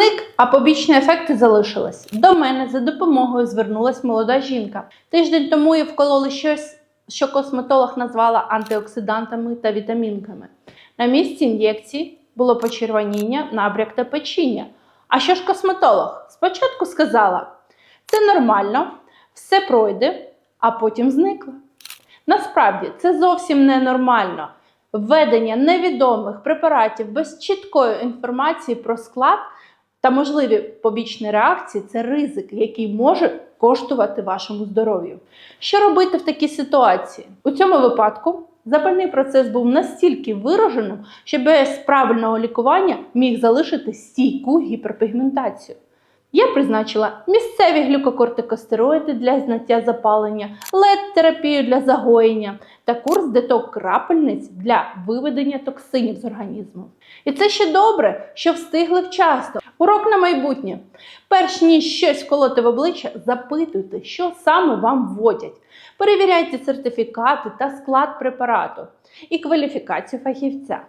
зник, а побічні ефекти залишились. До мене за допомогою звернулась молода жінка. Тиждень тому їй вкололи щось, що косметолог назвала антиоксидантами та вітамінками. На місці ін'єкції було почервоніння, набряк та печіння. А що ж косметолог? Спочатку сказала: це нормально, все пройде, а потім зникла. Насправді це зовсім не нормально. Введення невідомих препаратів без чіткої інформації про склад та можливі побічні реакції це ризик, який може коштувати вашому здоров'ю. Що робити в такій ситуації? У цьому випадку запальний процес був настільки вираженим, що без правильного лікування міг залишити стійку гіперпігментацію. Я призначила місцеві глюкокортикостероїди для зняття запалення, лед-терапію для загоєння та курс деток крапельниць для виведення токсинів з організму. І це ще добре, що встигли вчасно. Урок на майбутнє. Перш ніж щось колоти в обличчя, запитуйте, що саме вам вводять. Перевіряйте сертифікати та склад препарату і кваліфікацію фахівця.